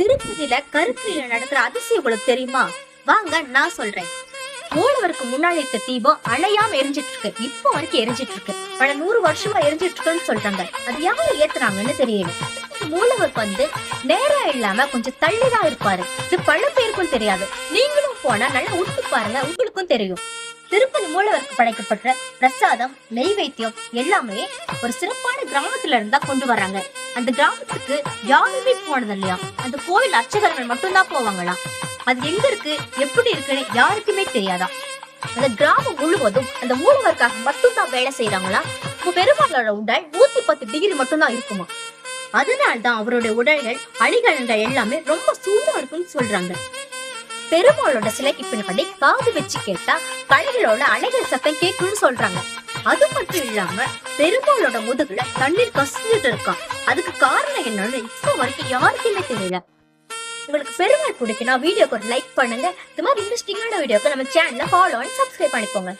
திருப்பதியில கருத்துல நடக்கிற அதிசயம் உங்களுக்கு தெரியுமா? வாங்க நான் சொல்றேன். மூலவருக்கு முன்னாடி இருக்க தீபம் அணையாம எரிஞ்சிட்டு இருக்கு இப்போ வரைக்கும் எரிஞ்சிட்டு இருக்கு பல நூறு வருஷமா எரிஞ்சிட்டு இருக்குன்னு சொல்றாங்க. அது யாரு ஏத்துறாங்கன்னு தெரியல. மூலவர் வந்து நேரா இல்லாம கொஞ்சம் தள்ளிதான் இருப்பாரு. இது பல பேருக்கும் தெரியாது. நீங்களும் போனா நல்லா உத்து பாருங்க உங்களுக்கும் தெரியும். திருப்பதி மூலவருக்கு படைக்கப்பட்ட பிரசாதம் நெய்வேத்தியம் எல்லாமே ஒரு சிறப்பான கிராமத்துல இருந்தா கொண்டு வர்றாங்க. அந்த கிராமத்துக்கு யாருமே போனது இல்லையா? அந்த கோவில் அர்ச்சகர்கள் மட்டும்தான் போவாங்களாம் அது எங்க இருக்கு? எப்படி இருக்குன்னு யாருக்குமே தெரியாதா? அந்த கிராமம் முழுவதும் அந்த மூலவருக்காக மட்டும்தான் வேலை செய்யறாங்களா பெருமாளோட உடல் நூத்தி பத்து டிகிரி மட்டும்தான் இருக்குமா? அதனால்தான் அவருடைய உடல்கள் அணிகலன்கள் எல்லாமே ரொம்ப சூடா இருக்குன்னு சொல்றாங்க. பெருமாளோட சிலைக்கு பின்னாடி காது வச்சு கேட்டா கலைகளோட அலைகள் சத்தம் கேட்கும்னு சொல்றாங்க. அது மட்டும் இல்லாம பெருமாளோட முதுகுல தண்ணீர் கசிஞ்சிட்டு இருக்கான் அதுக்கு காரணம் என்னன்னு இப்போ வரைக்கும் யாருக்குமே தெரியல. உங்களுக்கு பெருமாள் பிடிக்குன்னா வீடியோக்கு ஒரு லைக் பண்ணுங்க. இந்த மாதிரி இன்ட்ரெஸ்டிங்கான வீடியோக்கு நம்ம சேனலை ஃபாலோ அண்ட் சப்ஸ்கிரைப் பண்ணிக்கோங்க.